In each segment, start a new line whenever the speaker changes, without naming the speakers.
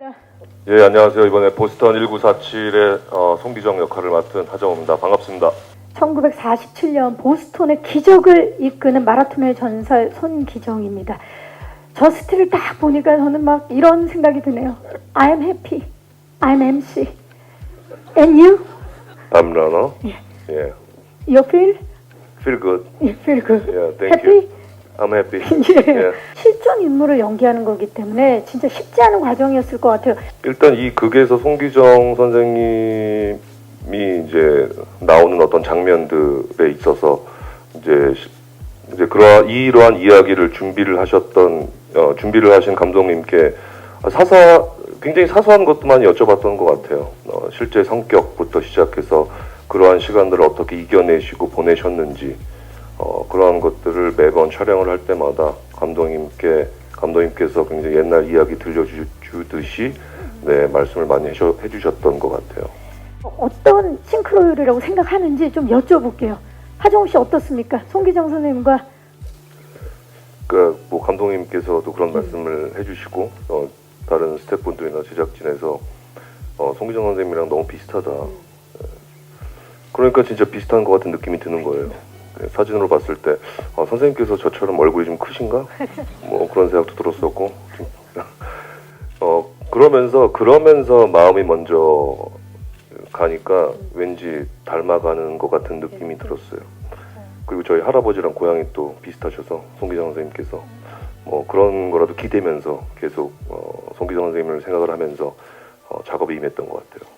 예, 안녕하세요. 이번에 보스턴 1947의 어, 송기정 역할을 맡은 하정우입니다. 반갑습니다.
1947년 보스턴의 기적을 이끄는 마라톤의 전설 손기정입니다. 저 스틸을 딱 보니까 저는 막 이런 생각이 드네요. I'm happy. I'm MC. And you?
I'm runner.
예.
예.
You feel?
Feel good.
You feel good.
Yeah, thank
happy?
you. I'm happy.
예.
예.
실존 인물을 연기하는 거기 때문에 진짜 쉽지 않은 과정이었을 것 같아요.
일단 이 극에서 송기정 선생님이 이제 나오는 어떤 장면들에 있어서 이제 시- 이제 그러한 이러한 이야기를 준비를 하셨던 어, 준비를 하신 감독님께 사사 굉장히 사소한 것도 많이 여쭤봤던 것 같아요. 어, 실제 성격부터 시작해서 그러한 시간들을 어떻게 이겨내시고 보내셨는지 어, 그러한 것들을 매번 촬영을 할 때마다 감독님께 감독님께서 굉장히 옛날 이야기 들려주듯이 네 말씀을 많이 해주, 해주셨던 것 같아요.
어떤 싱크로율이라고 생각하는지 좀 여쭤볼게요. 하정우 씨 어떻습니까? 송기정 선생님과
그러니까 뭐 감독님께서도 그런 말씀을 해주시고 어, 다른 스태프분들이나 제작진에서 어, 송기정 선생님이랑 너무 비슷하다. 예. 그러니까 진짜 비슷한 것 같은 느낌이 드는 거예요. 예, 사진으로 봤을 때 어, 선생님께서 저처럼 얼굴이 좀 크신가? 뭐 그런 생각도 들었었고 좀, 어 그러면서 그러면서 마음이 먼저 가니까 왠지 닮아가는 것 같은 느낌이 들었어요. 그리고 저희 할아버지랑 고향이 또 비슷하셔서 송기정 선생님께서 뭐 그런 거라도 기대면서 계속 어, 송기정 선생님을 생각을 하면서 어, 작업에 임했던 것 같아요.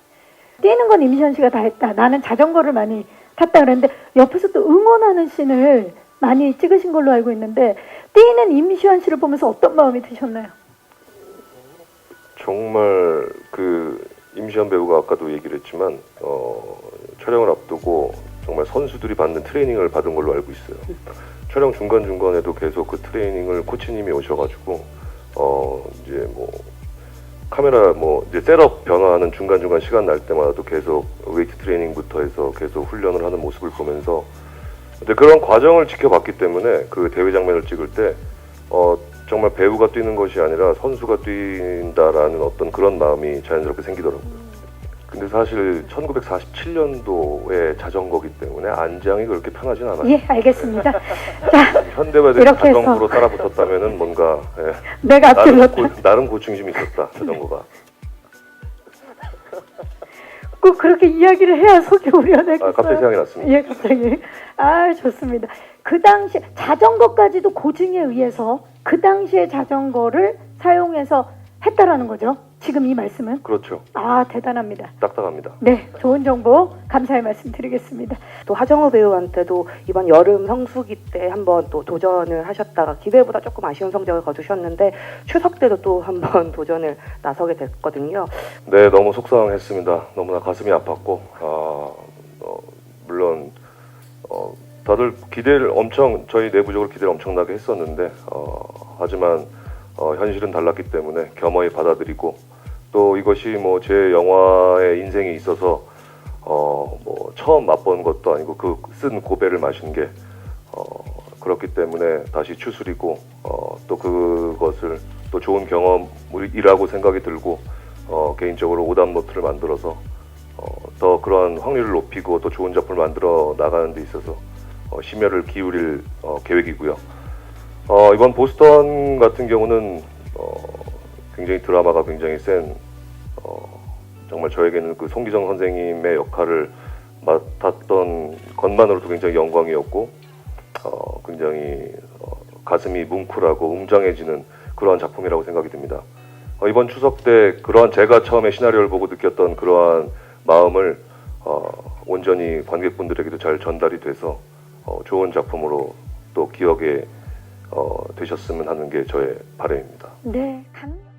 뛰는 건 임시현 씨가 다 했다. 나는 자전거를 많이 탔다 그랬는데 옆에서 또 응원하는 씬을 많이 찍으신 걸로 알고 있는데 뛰는 임시현 씨를 보면서 어떤 마음이 드셨나요?
정말 그 임시한 배우가 아까도 얘기를 했지만 어, 촬영을 앞두고 정말 선수들이 받는 트레이닝을 받은 걸로 알고 있어요. 촬영 중간 중간에도 계속 그 트레이닝을 코치님이 오셔가지고 어 이제 뭐 카메라 뭐 이제 셋업 변화하는 중간 중간 시간 날 때마다도 계속 웨이트 트레이닝부터 해서 계속 훈련을 하는 모습을 보면서 근데 그런 과정을 지켜봤기 때문에 그 대회 장면을 찍을 때 어, 정말 배우가 뛰는 것이 아니라 선수가 뛴다라는 어떤 그런 마음이 자연스럽게 생기더라고요. 근데 사실 1947년도의 자전거기 때문에 안장이 그렇게 편하진 않아요.
예, 알겠습니다. 자,
현대화된
이렇게 해서.
자전거로 따라붙었다면은 뭔가 예,
내가
나름,
앞질렀다.
고, 나름 고충심이 있었다 자전거가.
꼭 그렇게 이야기를 해야 속이 우려내겠어요.
아, 갑자기 생각이 났습니다.
예, 갑자기. 아, 좋습니다. 그 당시 자전거까지도 고증에 의해서 그 당시의 자전거를 사용해서 했다라는 거죠. 지금 이 말씀은
그렇죠.
아 대단합니다.
딱딱합니다.
네, 좋은 정보 감사의 말씀 드리겠습니다.
또 하정우 배우한테도 이번 여름 성수기 때 한번 또 도전을 하셨다가 기대보다 조금 아쉬운 성적을 거두셨는데 추석 때도 또 한번 도전을 나서게 됐거든요.
네, 너무 속상했습니다. 너무나 가슴이 아팠고, 아, 어, 물론, 어, 다들 기대를 엄청, 저희 내부적으로 기대를 엄청나게 했었는데, 어, 하지만, 어, 현실은 달랐기 때문에 겸허히 받아들이고, 또 이것이 뭐 제 영화의 인생에 있어서, 어, 뭐, 처음 맛본 것도 아니고, 그 쓴 고배를 마신 게, 어, 그렇기 때문에 다시 추스리고, 어, 또 그것을 또 좋은 경험이라고 생각이 들고, 어, 개인적으로 오답 노트를 만들어서 어, 더 그런 확률을 높이고 더 좋은 작품을 만들어 나가는 데 있어서 어, 심혈을 기울일 어, 계획이고요. 어, 이번 보스턴 같은 경우는 어, 굉장히 드라마가 굉장히 센 어, 정말 저에게는 그 송기정 선생님의 역할을 맡았던 것만으로도 굉장히 영광이었고 어, 굉장히 어, 가슴이 뭉클하고 웅장해지는 그러한 작품이라고 생각이 듭니다. 어, 이번 추석 때 그러한 제가 처음에 시나리오를 보고 느꼈던 그러한 마음을 어, 온전히 관객분들에게도 잘 전달이 돼서 어, 좋은 작품으로 또 기억에 어, 되셨으면 하는 게 저의 바람입니다.
네, 강.